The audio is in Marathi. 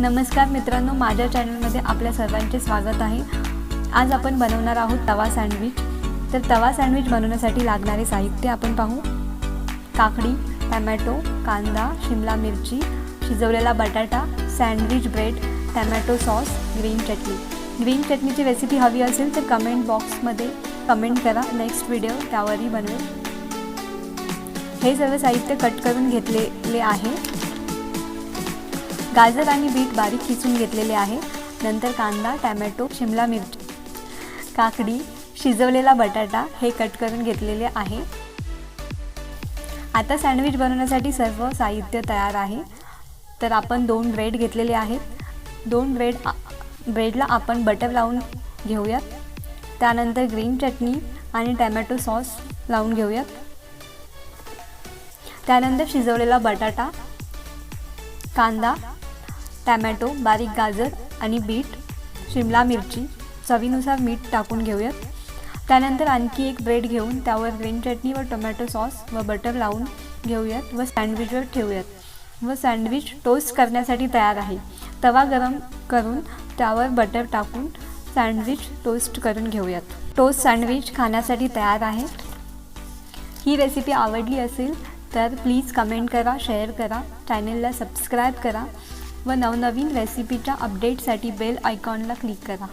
नमस्कार मित्रांनो माझ्या चॅनलमध्ये आपल्या सर्वांचे स्वागत आहे. आज आपण बनवणार आहोत तवा सँडविच. तर तवा सँडविच बनवण्यासाठी लागणारे साहित्य आपण पाहू. काकडी टॅमॅटो कांदा शिमला मिरची शिजवलेला बटाटा sandwich bread tomato sauce green चटणी. ग्रीन चटणीची रेसिपी हवी असेल तर कमेंट बॉक्समध्ये कमेंट करा. नेक्स्ट व्हिडिओ त्यावरही बनवेल. हे सर्व साहित्य कट करून घेतलेले आहे. गाजर आणि बीट बारीक खिचून घेतलेले आहे. नंतर कांदा टॅमॅटो शिमला मिरची काकडी शिजवलेला बटाटा हे कट करून घेतलेले आहे. आता सँडविच बनवण्यासाठी सर्व साहित्य तयार आहे. तर आपण दोन ब्रेड घेतलेले आहेत. दोन ब्रेड ब्रेडला आपण बटर लावून घेऊयात. त्यानंतर ग्रीन चटणी आणि टॅमॅटो सॉस लावून घेऊयात. त्यानंतर शिजवलेला बटाटा कांदा टॅमॅटो बारीक गाजर आणि बीट शिमला मिरची चवीनुसार मीठ टाकून घेऊयात. त्यानंतर आणखी एक ब्रेड घेऊन त्यावर ग्रीन चटणी व टोमॅटो सॉस व बटर लावून घेऊयात व सँडविचवर ठेवूयात. व सँडविच टोस्ट करण्यासाठी तयार आहे. तवा गरम करून त्यावर बटर टाकून सँडविच टोस्ट करून घेऊयात. टोस्ट सँडविच खाण्यासाठी तयार आहे. ही रेसिपी आवडली असेल तर प्लीज कमेंट करा शेअर करा चॅनेलला सबस्क्राईब करा. व नवनवीन रेसिपीच्या अपडेटसाठी बेल आयकॉनला क्लिक करा.